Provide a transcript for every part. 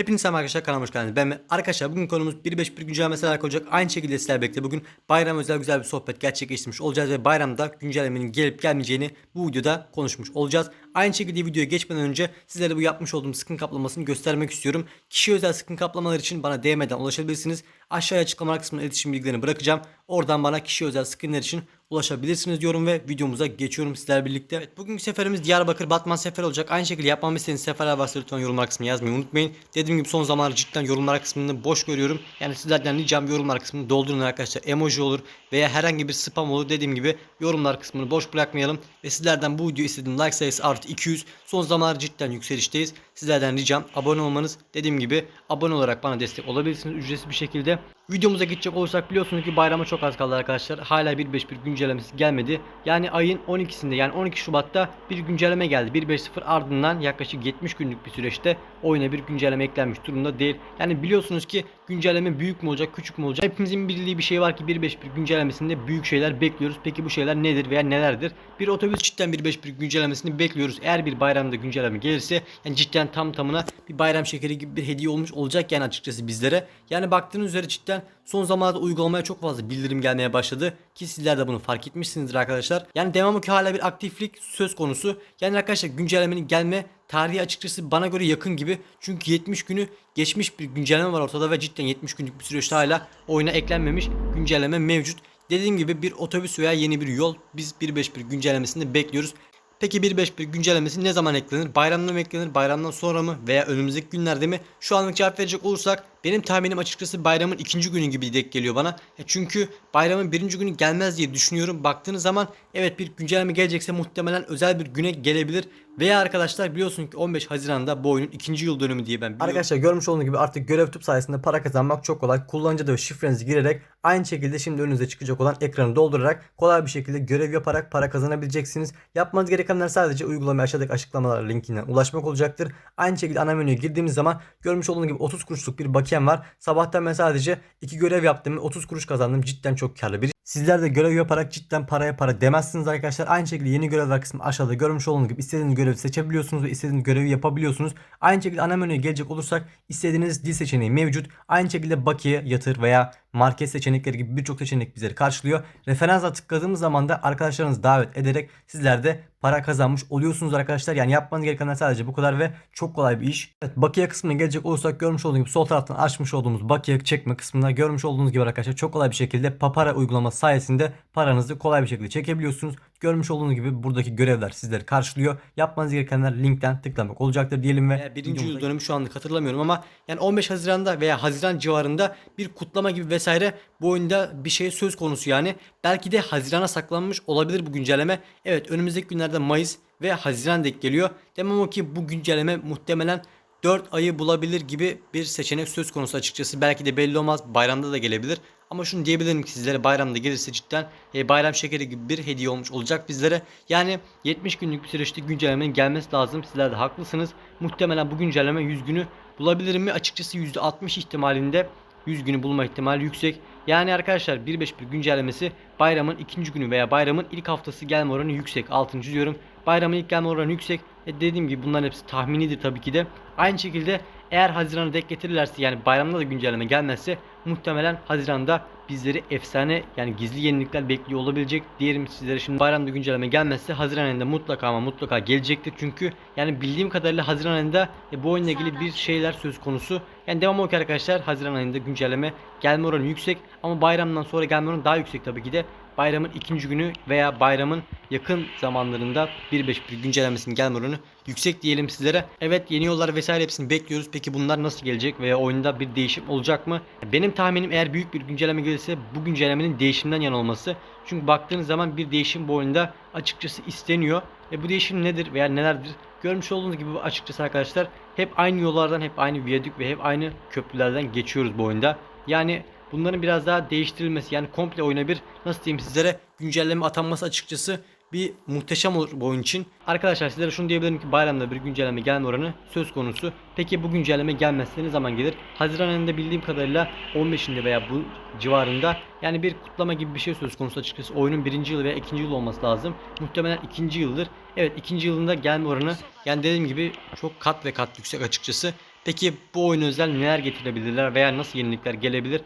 Hepinize merhaba arkadaşlar kanalıma hoş geldiniz. Ben. Arkadaşlar bugün konumuz 1.5 bir güncellemesi alakalı olacak. Aynı şekilde sizlerle birlikte bugün bayram özel güzel bir sohbet gerçekleştirmiş olacağız ve bayramda güncellemenin gelip gelmeyeceğini bu videoda konuşmuş olacağız. Aynı şekilde videoya geçmeden önce sizlere bu yapmış olduğum sıkın kaplamasını göstermek istiyorum. Kişi özel sıkın kaplamalar için bana DM'den ulaşabilirsiniz. Aşağıya açıklama kısmına iletişim bilgilerini bırakacağım. Oradan bana kişi özel skinler için ulaşabilirsiniz diyorum ve videomuza geçiyorum sizler birlikte. Evet, bugünkü seferimiz Diyarbakır Batman sefer olacak. Aynı şekilde yapmamı istediğiniz seferler varsa lütfen yorumlar kısmına yazmayı unutmayın. Dediğim gibi son zamanlarda cidden yorumlar kısmını boş görüyorum. Yani sizlerden ricam yorumlar kısmını doldurun arkadaşlar. Emoji olur veya herhangi bir spam olur. Dediğim gibi yorumlar kısmını boş bırakmayalım. Ve sizlerden bu video istediğim like sayısı artı 200. Son zamanlarda cidden yükselişteyiz. Sizlerden ricam abone olmanız. Dediğim gibi abone olarak bana destek olabilirsiniz ücretsiz bir şekilde. Videomuza geçecek olursak biliyorsunuz ki bayrama çok az kaldı arkadaşlar. Hala 1.5 bir güncellemesi gelmedi. Yani ayın 12'sinde yani 12 Şubat'ta bir güncelleme geldi. 1.5.0 ardından yaklaşık 70 günlük bir süreçte oyuna bir güncelleme eklenmiş durumda değil. Yani biliyorsunuz ki güncelleme büyük mü olacak küçük mü olacak? Hepimizin bildiği bir şey var ki 1.5 bir güncellemesinde büyük şeyler bekliyoruz. Peki bu şeyler nedir veya nelerdir? Bir otobüs cidden 1.5 bir güncellemesini bekliyoruz. Eğer bir bayramda güncelleme gelirse yani cidden tam tamına bir bayram şekeri gibi bir hediye olmuş olacak yani açıkçası bizlere. Yani baktığınız üzere cidden son zamanlarda uygulamaya çok fazla bildirim gelmeye başladı ki sizler de bunu fark etmişsinizdir arkadaşlar. Yani devamı ki hala bir aktiflik söz konusu. Yani arkadaşlar güncellemenin gelme tarihi açıkçası bana göre yakın gibi. Çünkü 70 günü geçmiş bir güncelleme var ortada ve cidden 70 günlük bir süreçte hala oyuna eklenmemiş güncelleme mevcut. Dediğim gibi bir otobüs veya yeni bir yol biz 1.5.1 güncellemesini bekliyoruz. Peki 1.5.1 güncellemesi ne zaman eklenir? Bayramda mı eklenir? Bayramdan sonra mı? Veya önümüzdeki günlerde mi? Şu anlık cevap verecek olursak benim tahminim açıkçası bayramın ikinci günü gibi denk geliyor bana. E çünkü bayramın birinci günü gelmez diye düşünüyorum. Baktığınız zaman evet bir güncelleme gelecekse muhtemelen özel bir güne gelebilir. Veya arkadaşlar biliyorsun ki 15 Haziran'da bu oyunun ikinci yıl dönümü diye ben biliyorum. Arkadaşlar görmüş olduğunuz gibi artık görev tüp sayesinde para kazanmak çok kolay. Kullanıcı da şifrenizi girerek aynı şekilde şimdi önünüze çıkacak olan ekranı doldurarak kolay bir şekilde görev yaparak para kazanabileceksiniz. Yapmanız gerekenler sadece uygulamaya aşağıdaki açıklamalar linkinden ulaşmak olacaktır. Aynı şekilde ana menüye girdiğimiz zaman görmüş olduğunuz gibi 30 kuruşluk bir bakiyem var. Sabahtan ben sadece 2 görev yaptım ve 30 kuruş kazandım. Cidden çok karlı bir Sizler de görev yaparak cidden paraya para demezsiniz arkadaşlar. Aynı şekilde yeni görevler kısmı aşağıda görmüş olduğunuz gibi istediğiniz görevi seçebiliyorsunuz ve istediğiniz görevi yapabiliyorsunuz. Aynı şekilde ana menüye gelecek olursak istediğiniz dil seçeneği mevcut. Aynı şekilde bakiye, yatır veya market seçenekleri gibi birçok seçenek bizleri karşılıyor. Referansa tıkladığımız zaman da arkadaşlarınızı davet ederek sizler de para kazanmış oluyorsunuz arkadaşlar. Yani yapmanız gerekenler sadece bu kadar ve çok kolay bir iş. Evet bakiye kısmına gelecek olursak görmüş olduğunuz gibi sol taraftan açmış olduğumuz bakiye çekme kısmına görmüş olduğunuz gibi arkadaşlar çok kolay bir şekilde Papara uygulaması sayesinde paranızı kolay bir şekilde çekebiliyorsunuz. Görmüş olduğunuz gibi buradaki görevler sizleri karşılıyor. Yapmanız gerekenler linkten tıklamak olacaktır diyelim ve Veya birinci yıl dönümü şu anlık hatırlamıyorum ama yani 15 Haziran'da veya Haziran civarında bir kutlama gibi vesaire bu oyunda bir şey söz konusu yani. Belki de Haziran'a saklanmış olabilir bu güncelleme. Evet önümüzdeki günlerde Mayıs ve Haziran denk geliyor. Demem o ki bu güncelleme muhtemelen 4 ayı bulabilir gibi bir seçenek söz konusu açıkçası. Belki de belli olmaz bayramda da gelebilir. Ama şunu diyebilirim ki sizlere bayramda gelirse cidden e, bayram şekeri gibi bir hediye olmuş olacak bizlere. Yani 70 günlük bir süreçte güncellemenin gelmesi lazım. Sizler de haklısınız. Muhtemelen bu güncelleme 100 günü bulabilir mi? Açıkçası %60 ihtimalinde 100 günü bulma ihtimali yüksek. Yani arkadaşlar 1.5 bir güncellemesi bayramın ikinci günü veya bayramın ilk haftası gelme oranı yüksek. 6. diyorum. Bayramın ilk gelme oranı yüksek. E dediğim gibi bunların hepsi tahminidir tabii ki de. Aynı şekilde eğer Haziran'a denk getirirlerse yani bayramda da güncelleme gelmezse muhtemelen Haziran'da bizleri efsane yani gizli yenilikler bekliyor olabilecek. Diyelim sizlere şimdi bayramda güncelleme gelmezse Haziran ayında mutlaka ama mutlaka gelecektir. Çünkü yani bildiğim kadarıyla Haziran ayında e, bu oyunla ilgili bir şeyler söz konusu. Yani devam olarak arkadaşlar Haziran ayında güncelleme gelme oranı yüksek ama bayramdan sonra gelme oranı daha yüksek tabii ki de bayramın ikinci günü veya bayramın yakın zamanlarında 1.5 bir güncellemesinin gelme oranı yüksek diyelim sizlere. Evet yeni yollar vesaire hepsini bekliyoruz. Peki bunlar nasıl gelecek veya oyunda bir değişim olacak mı? Benim tahminim eğer büyük bir güncelleme gelirse bu güncellemenin değişimden yan olması. Çünkü baktığınız zaman bir değişim bu oyunda açıkçası isteniyor. Ve bu değişim nedir veya nelerdir? Görmüş olduğunuz gibi açıkçası arkadaşlar hep aynı yollardan hep aynı viyadük ve hep aynı köprülerden geçiyoruz bu oyunda. Yani bunların biraz daha değiştirilmesi yani komple oyuna bir nasıl diyeyim sizlere güncelleme atanması açıkçası bir muhteşem olur bu oyun için. Arkadaşlar sizlere şunu diyebilirim ki bayramda bir güncelleme gelme oranı söz konusu. Peki bu güncelleme gelmezse ne zaman gelir? Haziran ayında bildiğim kadarıyla 15'inde veya bu civarında yani bir kutlama gibi bir şey söz konusu açıkçası. Oyunun birinci yılı veya ikinci yıl olması lazım. Muhtemelen ikinci yıldır. Evet ikinci yılında gelme oranı yani dediğim gibi çok kat ve kat yüksek açıkçası. Peki bu oyun özel neler getirebilirler veya nasıl yenilikler gelebilir?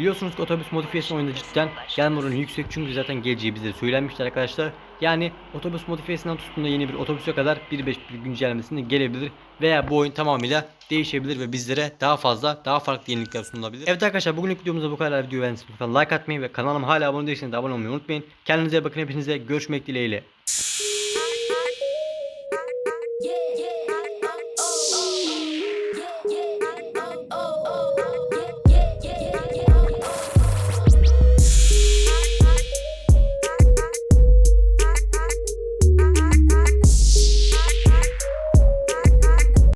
Biliyorsunuz ki otobüs modifiyesi oyunda cidden gelme yüksek çünkü zaten geleceği bize söylenmiştir arkadaşlar. Yani otobüs modifiyesinden tuttuğunda yeni bir otobüse kadar 1.5 bir güncellemesinde gelebilir veya bu oyun tamamıyla değişebilir ve bizlere daha fazla daha farklı yenilikler sunulabilir. Evet arkadaşlar bugünlük videomuzda bu kadar video beğendiyseniz lütfen like atmayı ve kanalıma hala abone değilseniz de abone olmayı unutmayın. Kendinize bakın hepinize görüşmek dileğiyle.